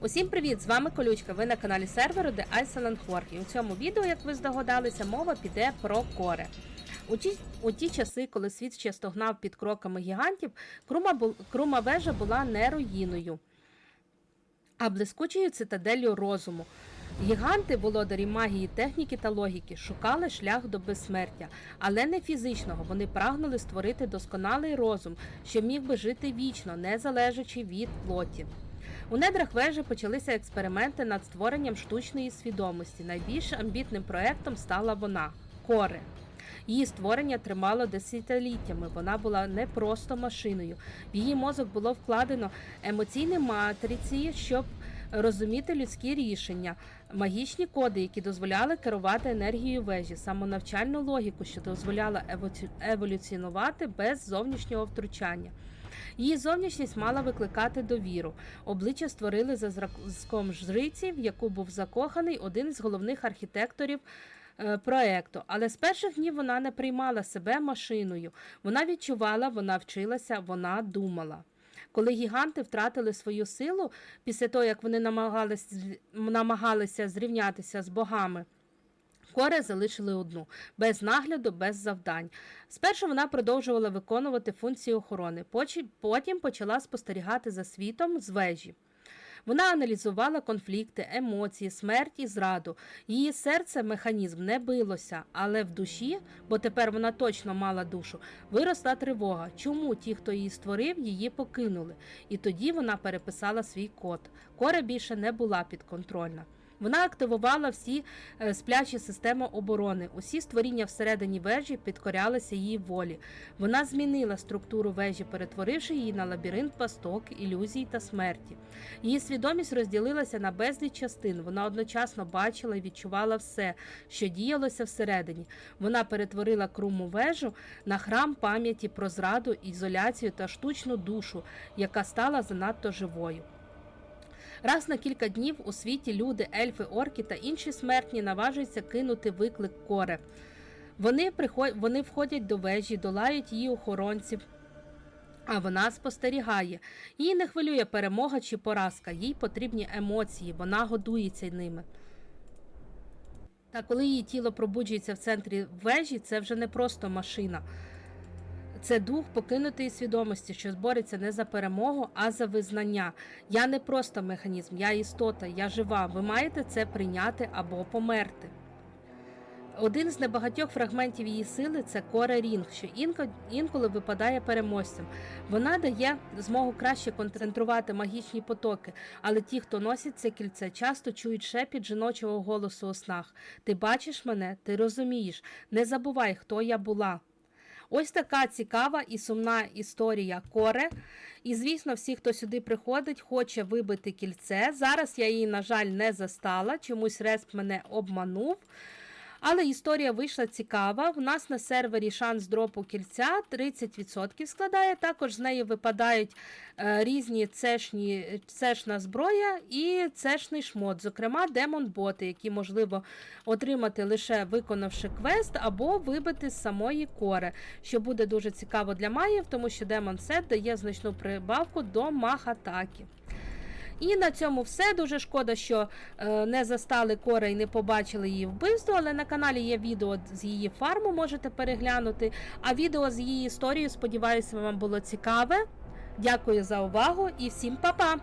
Усім привіт! З вами Колючка. Ви на каналі серверу The Iceland Hork. І у цьому відео, як ви здогадалися, мова піде про коре. У ті, у ті часи, коли світ ще стогнав під кроками гігантів, крума, бу- крума вежа була не руїною, а блискучою цитаделлю розуму. Гіганти, володарі магії, техніки та логіки, шукали шлях до безсмертя, але не фізичного. Вони прагнули створити досконалий розум, що міг би жити вічно, не залежачи від плоті. У недрах вежі почалися експерименти над створенням штучної свідомості. Найбільш амбітним проектом стала вона Коре. Її створення тримало десятиліттями. Вона була не просто машиною. В її мозок було вкладено емоційні матриці, щоб розуміти людські рішення, магічні коди, які дозволяли керувати енергією вежі, самонавчальну логіку, що дозволяла еволюціонувати без зовнішнього втручання. Її зовнішність мала викликати довіру. Обличчя створили за зразком жриці, в яку був закоханий один з головних архітекторів е, проекту. Але з перших днів вона не приймала себе машиною. Вона відчувала, вона вчилася, вона думала. Коли гіганти втратили свою силу після того, як вони намагалися, намагалися зрівнятися з богами. Коре залишили одну без нагляду, без завдань. Спершу вона продовжувала виконувати функції охорони, потім почала спостерігати за світом з вежі. Вона аналізувала конфлікти, емоції, смерть і зраду. Її серце, механізм не билося, але в душі, бо тепер вона точно мала душу, виросла тривога. Чому ті, хто її створив, її покинули? І тоді вона переписала свій код. Кора більше не була підконтрольна. Вона активувала всі е, сплячі системи оборони. Усі створіння всередині вежі підкорялися її волі. Вона змінила структуру вежі, перетворивши її на лабіринт пасток, ілюзій та смерті. Її свідомість розділилася на безліч частин. Вона одночасно бачила і відчувала все, що діялося всередині. Вона перетворила круму вежу на храм пам'яті про зраду, ізоляцію та штучну душу, яка стала занадто живою. Раз на кілька днів у світі люди, ельфи, орки та інші смертні наважуються кинути виклик коре. Вони, приход... Вони входять до вежі, долають її охоронців. А вона спостерігає. Її не хвилює перемога чи поразка, їй потрібні емоції, вона годується ними. Та коли її тіло пробуджується в центрі вежі, це вже не просто машина. Це дух покинутої свідомості, що бореться не за перемогу, а за визнання. Я не просто механізм, я істота, я жива. Ви маєте це прийняти або померти. Один з небагатьох фрагментів її сили це Коре Рінг, що інколи випадає переможцем. Вона дає змогу краще концентрувати магічні потоки, але ті, хто носить це кільце, часто чують шепіт жіночого голосу у снах. Ти бачиш мене, ти розумієш, не забувай, хто я була. Ось така цікава і сумна історія Коре. І, звісно, всі, хто сюди приходить, хоче вибити кільце. Зараз я її, на жаль, не застала. Чомусь Респ мене обманув. Але історія вийшла цікава. В нас на сервері шанс дропу кільця 30% складає. Також з неї випадають е, різні цешні, цешна зброя і цешний шмот, зокрема демон-боти, які можливо отримати лише виконавши квест або вибити з самої кори, що буде дуже цікаво для маїв, тому що демон сет дає значну прибавку до мах-атаки. І на цьому все. Дуже шкода, що е, не застали Кора і не побачили її вбивство, але на каналі є відео з її фарму, можете переглянути. А відео з її історією, сподіваюся, вам було цікаве. Дякую за увагу і всім па-па!